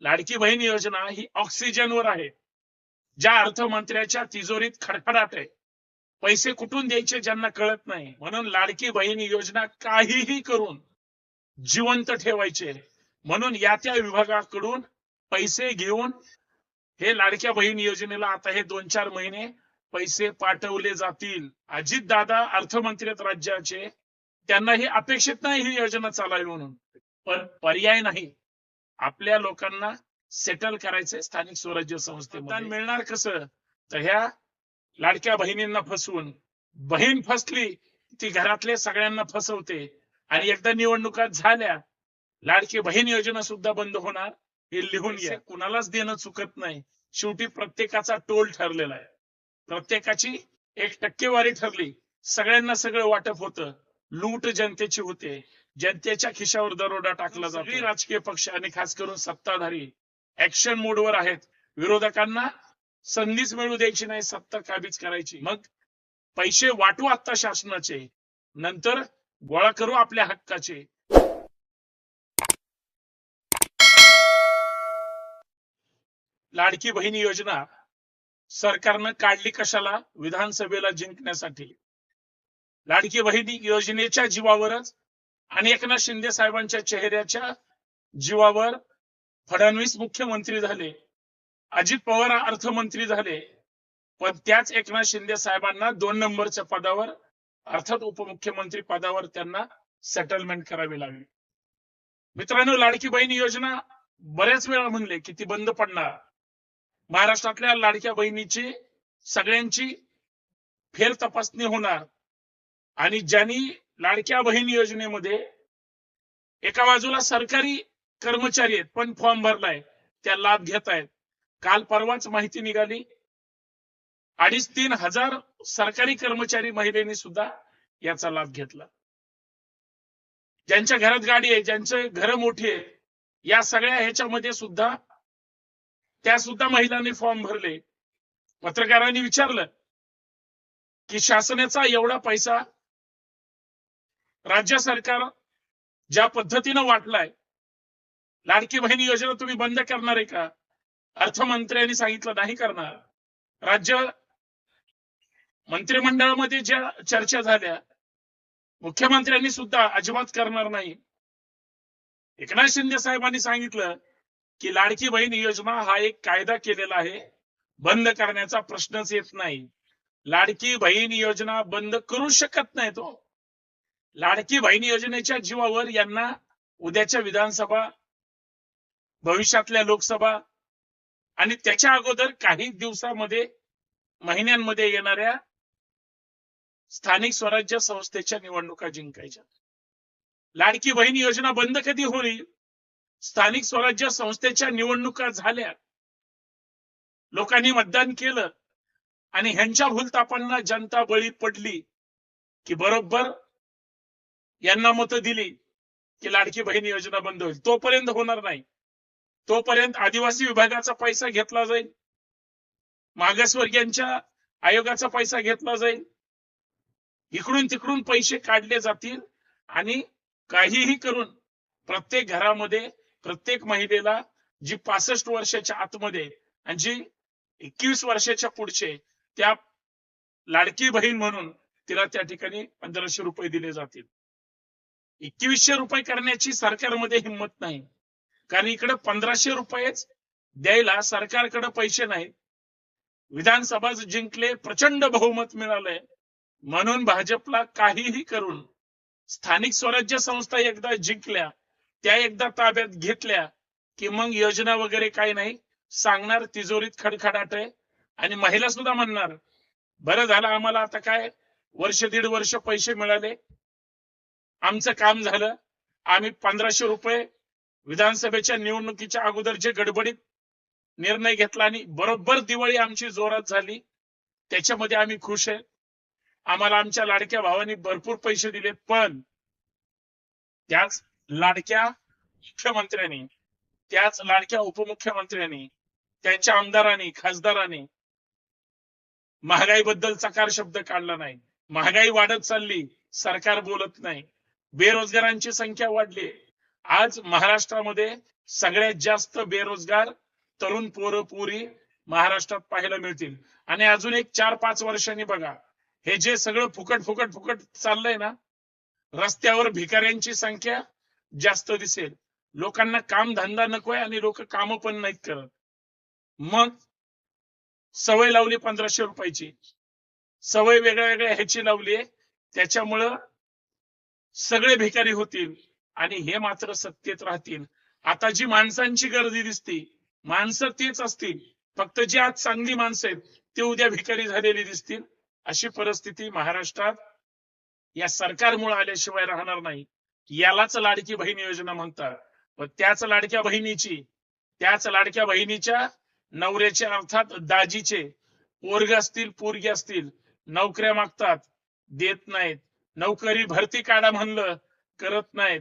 लाडकी बहीण योजना ही ऑक्सिजनवर आहे. ज्या अर्थमंत्र्याच्या तिजोरीत खडखडाट आहे. पैसे कुठून द्यायचे ज्यांना कळत नाही. म्हणून लाडकी बहीण योजना काहीही करून जिवंत ठेवायचे. म्हणून या त्या विभागाकडून पैसे घेऊन हे लाडक्या बहीण योजनेला आता हे दोन चार महिने पैसे पाठवले जातील. अजित दादा अर्थमंत्री आहेत राज्याचे. त्यांना हे अपेक्षित नाही ही योजना चालावी म्हणून. पण पर्याय नाही. आपल्या लोकांना सेटल करायचंय स्थानिक स्वराज्य संस्थेमध्ये. मिळणार कसं? तर ह्या लाडक्या बहिणींना फसवून बहीण फसली ती घरातले सगळ्यांना फसवते. आणि एकदा निवडणुका झाल्या लाडकी बहीण योजना सुद्धा बंद होणार हे लिहून घ्या. कुणालाच देणं चुकत नाही. शेवटी प्रत्येकाचा टोल ठरलेला आहे. प्रत्येकाची एक टक्केवारी ठरली. सगळ्यांना सगळं वाटप होतं. लूट जनतेची होते. जनतेच्या खिशावर दरोडा टाकला जातो राजकीय पक्ष आणि खास करून सत्ताधारी ऍक्शन मोडवर आहेत. विरोधकांना संधीच मिळू द्यायची नाही सत्ता काबीज करायची. मग पैसे वाटू आता शासनाचे नंतर गोळा करू आपल्या हक्काचे. लाडकी बहिणी योजना सरकारनं काढली कशाला? विधानसभेला जिंकण्यासाठी. लाडकी बहिणी योजनेच्या जीवावरच आणि एकनाथ शिंदे साहेबांच्या चेहऱ्याच्या जीवावर फडणवीस मुख्यमंत्री झाले अजित पवार अर्थमंत्री झाले पण त्याच एकनाथ शिंदे साहेबांना दोन नंबरच्या पदावर अर्थात उपमुख्यमंत्री पदावर त्यांना सेटलमेंट करावी लागली. मित्रांनो लाडकी बहिणी योजना बऱ्याच वेळा म्हणले की ती बंद पडणार. महाराष्ट्रातल्या लाडक्या बहिणीची सगळ्यांची फेर तपासणी होणार. आणि ज्यांनी लाडक्या बहीण योजनेमध्ये एका बाजूला सरकारी कर्मचारी आहेत पण फॉर्म भरलाय त्या लाभ घेत आहेत. काल परवाच माहिती निघाली. अडीच तीन हजार सरकारी कर्मचारी महिलेने सुद्धा याचा लाभ घेतला. ज्यांच्या घरात गाडी आहे ज्यांचे घर मोठी आहेत या सगळ्या ह्याच्यामध्ये सुद्धा त्या सुद्धा महिलांनी फॉर्म भरले. पत्रकारांनी विचारलं की शासनाचा एवढा पैसा राज्य सरकार ज्या पद्धतीनं वाटलाय लाडकी बहीण योजना तुम्ही बंद करणार आहे का? अर्थमंत्र्यांनी सांगितलं नाही करणार. राज्य मंत्रिमंडळामध्ये ज्या चर्चा झाल्या मुख्यमंत्र्यांनी सुद्धा अजिबात करणार नाही. एकनाथ शिंदे साहेबांनी सांगितलं की लाडकी बहीण योजना हा एक कायदा केलेला आहे बंद करण्याचा प्रश्नच येत नाही. लाडकी बहीण योजना बंद करू शकत नाही तो. लाडकी बहीण योजनेच्या जीवावर यांना उद्याच्या विधानसभा भविष्यातल्या लोकसभा आणि त्याच्या अगोदर काही दिवसामध्ये महिन्यांमध्ये येणाऱ्या स्थानिक स्वराज्य संस्थेच्या निवडणुका जिंकायच्या. लाडकी बहीण योजना बंद कधी होईल? स्थानिक स्वराज्य संस्थेच्या निवडणुका झाल्या. लोकांनी मतदान केलं आणि ह्यांच्या भूलतापांना जनता बळी पडली की बरोबर यांना मतं दिली की लाडकी बहीण योजना बंद होईल. तोपर्यंत होणार नाही. तोपर्यंत आदिवासी विभागाचा पैसा घेतला जाईल. मागासवर्गीयांच्या आयोगाचा पैसा घेतला जाईल. इकडून तिकडून पैसे काढले जातील आणि काहीही करून प्रत्येक घरामध्ये प्रत्येक महिलेला जी पासष्ट वर्षाच्या आतमध्ये आणि जी एकवीस वर्षाच्या पुढचे त्या लाडकी बहीण म्हणून तिला त्या ठिकाणी पंधराशे रुपये दिले जातील. एकवीसशे रुपये करण्याची सरकारमध्ये हिंमत नाही. कारण इकडे पंधराशे रुपयेच द्यायला सरकारकडे पैसे नाहीत. विधानसभा जिंकले प्रचंड बहुमत मिळालंय. म्हणून भाजपला काहीही करून स्थानिक स्वराज्य संस्था एकदा जिंकल्या त्या एकदा ताब्यात घेतल्या की मग योजना वगैरे काही नाही. सांगणार तिजोरीत खडखडाट आहे. आणि महिला सुद्धा म्हणणार बरं झालं आम्हाला आता काय? वर्ष दीड वर्ष पैसे मिळाले. आमचं काम झालं. आम्ही पंधराशे रुपये विधानसभेच्या निवडणुकीच्या अगोदर जे गडबडीत निर्णय घेतला आणि बरोबर दिवाळी आमची जोरात झाली त्याच्यामध्ये आम्ही खुश आहे. आम्हाला आमच्या लाडक्या भावानी भरपूर पैसे दिले पण त्याच लाडक्या मुख्यमंत्र्यांनी त्याच लाडक्या उपमुख्यमंत्र्यांनी त्यांच्या आमदारांनी खासदारांनी महागाईबद्दल चकार शब्द काढला नाही. महागाई वाढत चालली सरकार बोलत नाही. बेरोजगारांची संख्या वाढली. आज महाराष्ट्रामध्ये सगळ्यात जास्त बेरोजगार तरुण पोरं पोरी महाराष्ट्रात पाहायला मिळतील. आणि अजून एक चार पाच वर्षांनी बघा हे जे सगळं फुकट फुकट फुकट चाललंय ना रस्त्यावर भिकाऱ्यांची संख्या जास्त दिसेल. लोकांना काम धंदा नकोय आणि लोक काम पण नाहीत करत. मग सवय लावली पंधराशे रुपयाची. सवय वेगळ्या वेगळ्या ह्याची लावली. त्याच्यामुळं सगळे भिकारी होतील आणि हे मात्र सत्तेत राहतील. आता जी माणसांची गर्दी दिसते माणसं तेच असतील. फक्त जी आज चांगली माणसं आहेत ते उद्या भिकारी झालेली दिसतील. अशी परिस्थिती महाराष्ट्रात या सरकारमुळे आल्याशिवाय राहणार नाही. यालाच लाडकी बहीण योजना म्हणतात. व त्याच लाडक्या बहिणीची त्याच लाडक्या बहिणीच्या नवऱ्याचे अर्थात दाजीचे पोरग असतील पोरगी असतील नोकऱ्या मागतात देत नाहीत. नोकरी भरती काढा म्हणलं करत नाहीत.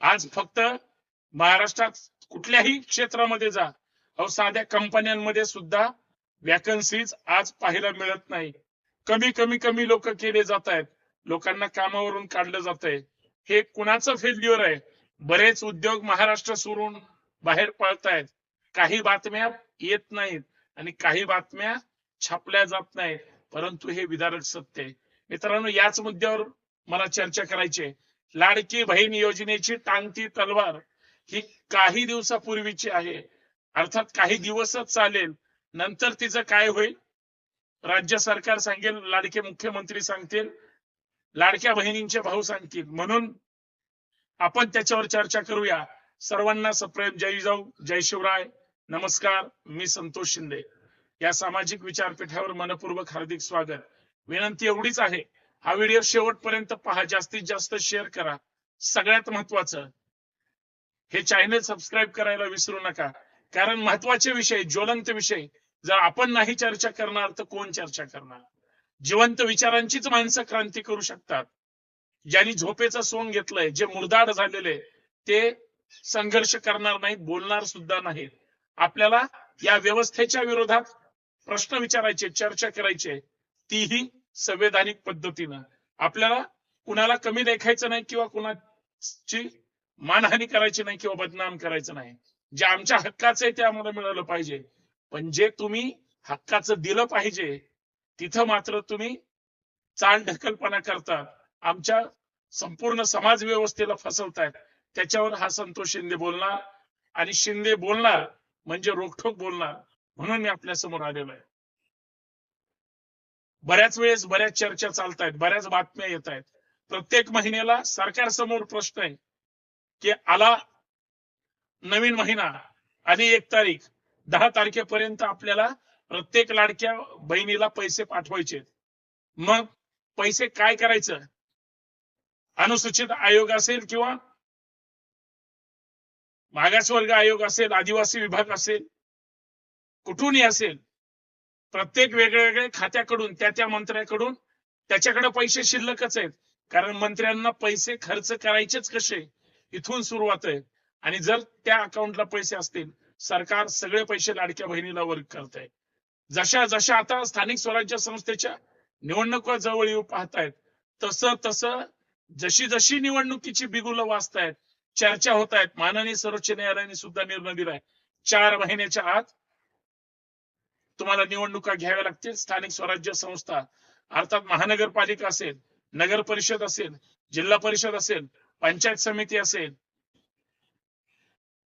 आज फक्त महाराष्ट्रात कुठल्याही क्षेत्रामध्ये जा. अहो साध्या कंपन्यांमध्ये सुद्धा वॅकन्सीज आज पाहायला मिळत नाही. कमी कमी कमी लोक केले जात आहेत लोकांना कामावरून काढलं जात आहे हे कुणाचं फेल्युअर आहे? बरेच उद्योग महाराष्ट्र सोडून बाहेर पळतायत. काही बातम्या येत नाहीत आणि काही बातम्या छापल्या जात नाहीत. परंतु हे विदारक सत्य आहे. मित्रांनो याच मुद्द्यावर मला चर्चा करायची आहे. लाडकी बहीण योजनेची टांगती तलवार ही काही दिवसापूर्वीची आहे. अर्थात काही दिवसच चालेल. नंतर तिचं काय होईल? राज्य सरकार सांगेल लाडके मुख्यमंत्री सांगतील लाडक्या बहिणींचे भाऊ सांगतील. म्हणून आपण त्याच्यावर चर्चा करूया. सर्वांना सप्रेम. जय जाऊ. जय शिवराय. नमस्कार. मी संतोष शिंदे. या सामाजिक विचारपीठावर मनपूर्वक हार्दिक स्वागत. विनंती एवढीच आहे हा व्हिडिओ शेवटपर्यंत पहा जास्तीत जास्त शेअर करा. सगळ्यात महत्वाचं हे चॅनल सबस्क्राईब करायला विसरू नका. कारण महत्त्वाचे विषय ज्वलंत विषय जर आपण नाही चर्चा करणार तर कोण चर्चा करणार? जिवंत विचारांचीच माणसं क्रांती करू शकतात. ज्यांनी झोपेचं सोंग घेतलंय जे मुरदाड झालेले ते संघर्ष करणार नाहीत बोलणार सुद्धा नाहीत. आपल्याला या व्यवस्थेच्या विरोधात प्रश्न विचारायचे चर्चा करायचे तीही संवैधानिक पद्धतीनं. आपल्याला कुणाला कमी देखायचं नाही किंवा कुणाची मानहानी करायची नाही किंवा बदनाम करायचं नाही. जे आमच्या हक्काचं आहे ते आम्हाला मिळालं पाहिजे. पण जे तुम्ही हक्काचं दिलं पाहिजे तिथं मात्र तुम्ही चाल ढकलपणा करता. आमच्या संपूर्ण समाज व्यवस्थेला फसवतायत. त्याच्यावर हा संतोष शिंदे बोलणार. आणि शिंदे बोलणार म्हणजे रोखठोक बोलणार. म्हणून मी आपल्यासमोर आलेलो आहे. बऱ्याच वेळेस बऱ्याच चर्चा चालतायत बऱ्याच बातम्या येत आहेत प्रत्येक महिन्याला सरकार समोर प्रश्न आहे की आला नवीन महिना आणि एक तारीख दहा तारखेपर्यंत आपल्याला प्रत्येक लाडक्या बहिणीला पैसे पाठवायचे मग पैसे काय करायचं? अनुसूचित आयोग असेल किंवा मागासवर्ग आयोग असेल आदिवासी विभाग असेल कुठूनही असेल प्रत्येक वेगवेगळ्या खात्याकडून त्या त्या मंत्र्याकडून त्याच्याकडे पैसे शिल्लकच आहेत. कारण मंत्र्यांना पैसे खर्च करायचेच कसे इथून सुरुवात आहे. आणि जर त्या अकाउंटला पैसे असतील सरकार सगळे पैसे लाडक्या बहिणीला वर्ग करत आहे जशा जशा आता स्थानिक स्वराज्य संस्थेच्या निवडणुका जवळ येऊ पाहतायत तसं तसं जशी जशी निवडणुकीची बिगुलं वाचतायत चर्चा होत आहेत माननीय सर्वोच्च न्यायालयाने सुद्धा निर्णय दिलाय. चार महिन्याच्या आत तुम्हाला निवडणुका घ्याव्या लागतील. स्थानिक स्वराज्य संस्था अर्थात महानगरपालिका असेल नगर परिषद असेल जिल्हा परिषद असेल पंचायत समिती असेल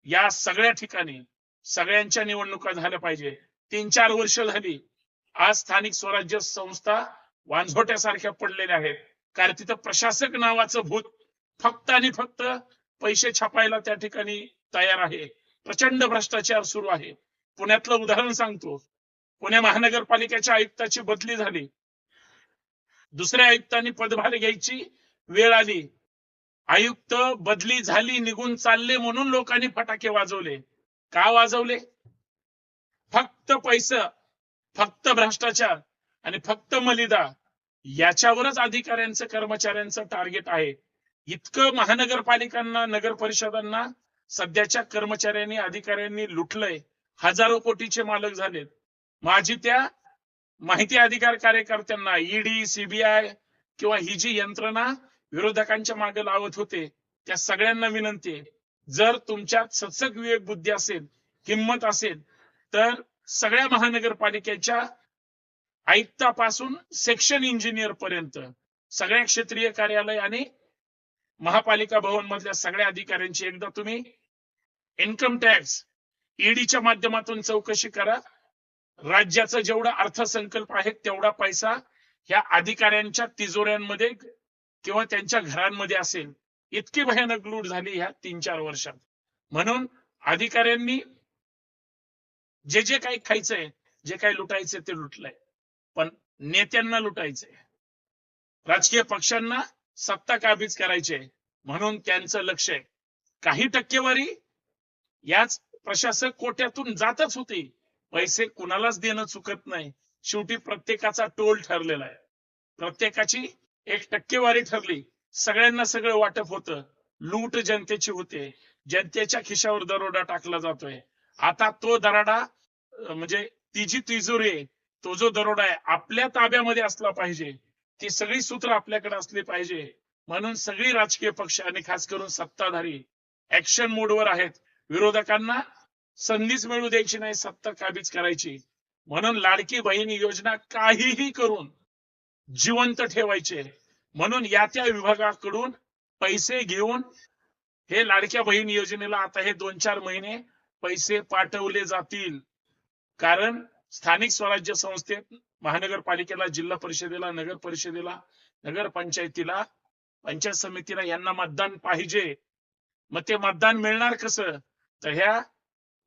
या सगळ्या ठिकाणी सगळ्यांच्या निवडणुका झाल्या पाहिजे. तीन चार वर्ष झाली आज स्थानिक स्वराज्य संस्था वांझोट्यासारख्या पडलेल्या आहेत. कारण तिथं प्रशासक नावाचं भूत फक्त आणि फक्त पैसे छापायला त्या ठिकाणी तयार आहे. प्रचंड भ्रष्टाचार सुरू आहे. पुण्यातलं उदाहरण सांगतो. पुणे महानगरपालिकेच्या आयुक्ताची बदली झाली. दुसऱ्या आयुक्तांनी पदभार घ्यायची वेळ आली. आयुक्त बदली झाली निघून चालले म्हणून लोकांनी फटाके वाजवले. का वाजवले? फक्त पैसा फक्त भ्रष्टाचार आणि फक्त मलिदा याच्यावरच अधिकाऱ्यांचं कर्मचाऱ्यांचं टार्गेट आहे. इतकं महानगरपालिकांना नगर परिषदांना सध्याच्या कर्मचाऱ्यांनी अधिकाऱ्यांनी लुटलंय. हजारो कोटीचे मालक झालेत. माझी त्या माहिती अधिकार कार्यकर्त्यांना ईडी सीबीआय किंवा ही जी यंत्रणा विरोधकांच्या मागे लावत होते त्या सगळ्यांना विनंती आहे. जर तुमच्यात सत्सक विवेक बुद्धी असेल किंमत असेल तर सगळ्या महानगरपालिकेच्या आयुक्तापासून सेक्शन इंजिनियर पर्यंत सगळ्या क्षेत्रीय कार्यालय आणि महापालिका भवन मधल्या सगळ्या अधिकाऱ्यांची एकदा तुम्ही इन्कम टॅक्स ईडीच्या माध्यमातून चौकशी करा. राज्याचा जेवढा अर्थसंकल्प आहे तेवढा पैसा ह्या अधिकाऱ्यांच्या तिजोऱ्यांमध्ये किंवा त्यांच्या घरांमध्ये असेल इतकी भयानक लूट झाली ह्या तीन चार वर्षात. म्हणून अधिकाऱ्यांनी जे जे काही खायचंय जे काही लुटायचंय ते लुटलंय. पण नेत्यांना लुटायचंय. राजकीय पक्षांना सत्ता काबीज करायचे? म्हणून त्यांचं लक्ष आहे. काही टक्केवारी याच प्रशासक कोट्यातून जातच होती. पैसे कुणालाच देणं चुकत नाही. शेवटी प्रत्येकाचा टोल ठरलेला आहे. प्रत्येकाची एक टक्केवारी ठरली. सगळ्यांना सगळं वाटप होतं. लूट जनतेची होते. जनतेच्या खिशावर दरोडा टाकला जातोय. आता तो दराडा म्हणजे ती जी तिजोरी आहे तो जो दरोडा आहे आपल्या ताब्यामध्ये असला पाहिजे. ती सगळी सूत्र आपल्याकडे असली पाहिजे. म्हणून सगळी राजकीय पक्ष आणि खास करून सत्ताधारी ऍक्शन मोडवर आहेत. विरोधकांना संधीच मिळू द्यायची नाही सत्ता काबीज करायची. म्हणून लाडकी बहीण योजना काहीही करून जिवंत ठेवायचे. म्हणून या त्या विभागाकडून पैसे घेऊन हे लाडक्या बहीण योजनेला आता हे दोन चार महिने पैसे पाठवले जातील. कारण स्थानिक स्वराज्य संस्थेत महानगरपालिकेला जिल्हा परिषदेला नगर परिषदेला नगर पंचायतीला पंचायत समितीला यांना मतदान पाहिजे. मग ते मतदान मिळणार कसं? तर ह्या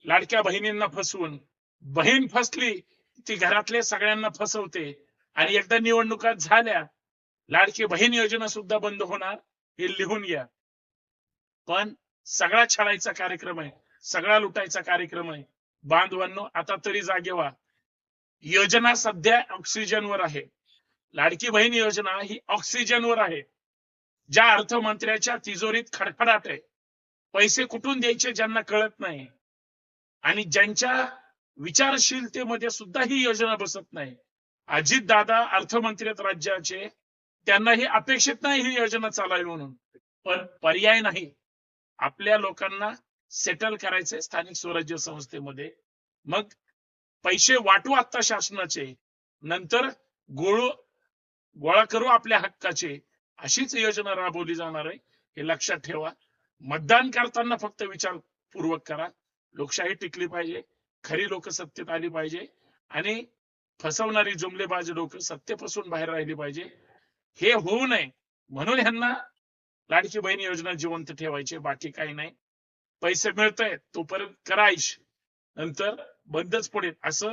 लाडक्या बहिणींना फसवून बहीण फसली ती घरातल्या सगळ्यांना फसवते. आणि एकदा निवडणुका झाल्या लाडकी बहीण योजना सुद्धा बंद होणार हे लिहून घ्या. पण सगळा छळायचा कार्यक्रम आहे सगळा लुटायचा कार्यक्रम आहे. बांधवांनो आता तरी जागे व्हा. योजना सध्या ऑक्सिजनवर आहे. लाडकी बहीण योजना ही ऑक्सिजनवर आहे. ज्या अर्थमंत्र्याच्या तिजोरीत खडखडाट आहे. पैसे कुठून द्यायचे ज्यांना कळत नाही. आणि ज्यांच्या विचारशीलतेमध्ये सुद्धा ही योजना बसत नाही अजित दादा अर्थमंत्री आहेत राज्याचे त्यांना ही अपेक्षित नाही ही योजना चालावी म्हणून. पण पर्याय नाही. आपल्या लोकांना सेटल करायचे स्थानिक स्वराज्य संस्थेमध्ये. मग पैसे वाटू आता शासनाचे नंतर गोळू गोळा करू आपल्या हक्काचे अशीच योजना राबवली जाणार आहे. हे लक्षात ठेवा. मतदान करताना फक्त विचारपूर्वक करा. लोकशाही टिकली पाहिजे खरी लोक सत्तेत आली पाहिजे आणि फसवणारी जुमलेबाज लोक सत्तेपासून बाहेर राहिली पाहिजे. हे होऊ नये. म्हणून ह्यांना लाडकी बहीण योजना जिवंत ठेवायची बाकी काही नाही. पैसे मिळतायत तोपर्यंत करायच नंतर बंदच पडेल असं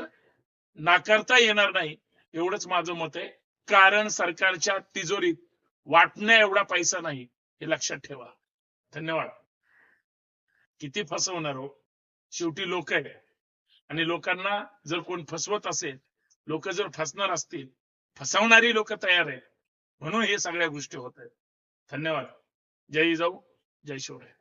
नाकारता येणार नाही एवढंच माझं मत आहे. कारण सरकारच्या तिजोरीत वाटण्या एवढा पैसा नाही हे लक्षात ठेवा. धन्यवाद. किती फसवणार हो? शेवटी लोक आहे आणि लोकांना जर कोण फसवत असेल लोक जर फसणार असतील फसवणारी लोक तयार आहेत. म्हणून हे सगळ्या गोष्टी होत आहेत. धन्यवाद. जय जाऊ जय शिवराय.